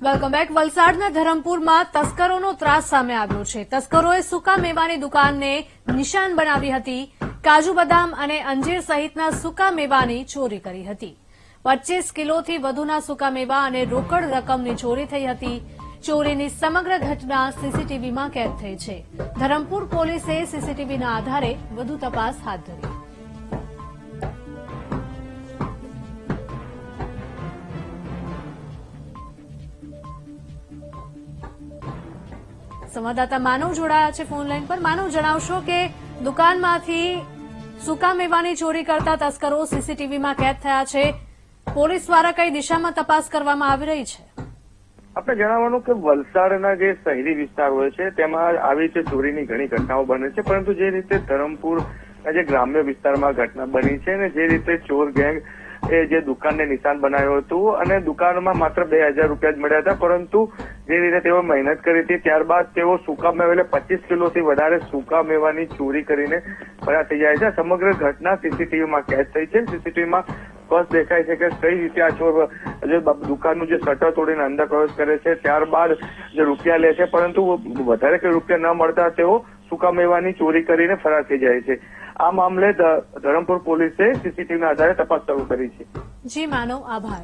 Welcome back વલસાડના ધરમપુરમાં તસ્કરોનો ત્રાસ સામે આવ્યો છે. તસ્કરોએ સૂકા મેવાની દુકાનને નિશાન બનાવી હતી. કાજુ બદામ અને અંજીર સહિતના સૂકા મેવાની ચોરી કરી હતી. પચીસ કિલોથી વધુના સૂકા મેવા અને રોકડ રકમની ચોરી થઈ હતી. ચોરીની સમગ્ર ઘટના સીસીટીવીમાં કેદ થઈ છે. ધરમપુર પોલીસે સીસીટીવીના આધારે વધુ તપાસ હાથ ધરી. સંવાદદાતા માનવ જોડાયા છે ફોન લાઈન પર. માનવ, જણાવશો કે દુકાનમાંથી સુકા મેવાની ચોરી કરતા તસ્કરો સીસીટીવીમાં કેદ થયા છે. પોલીસ દ્વારા કઈ દિશામાં તપાસ કરવામાં આવી રહી છે? આપણે જણાવવાનું કે વલસાડના જે શહેરી વિસ્તાર હોય છે, તેમાં આવી રીતે ચોરીની ઘણી ઘટનાઓ બને છે, પરંતુ જે રીતે ધરમપુર જે ગ્રામ્ય વિસ્તારમાં ઘટના બની છે અને જે રીતે ચોર ગેંગ એ જે દુકાનને નિશાન બનાવ્યું હતું અને દુકાનમાં માત્ર બે હજાર રૂપિયા જ મળ્યા હતા, પરંતુ જે રીતે તેઓ મહેનત કરી હતી, ત્યારબાદ તેઓ સૂકા મેવા એટલે પચીસ કિલોથી વધારે સૂકા મેવાની ચોરી કરીને ફરાર થઈ જાય છે. સમગ્ર ઘટના સીસીટીવીમાં કેદ થઈ છે. સીસીટીવીમાં સ્પષ્ટ દેખાય છે કે કઈ રીતે આ ચોર જે દુકાનનું જે શટર તોડીને અંદર પ્રવેશ કરે છે, ત્યારબાદ જે રૂપિયા લે છે, પરંતુ વધારે કે રૂપિયા ન મળતા તેઓ સૂકા મેવાની ચોરી કરીને ફરાર થઈ જાય છે. આ મામલે ધરમપુર પોલીસે સીસીટીવીના આધારે તપાસ શરૂ કરી છે. જી માનવ આભાર.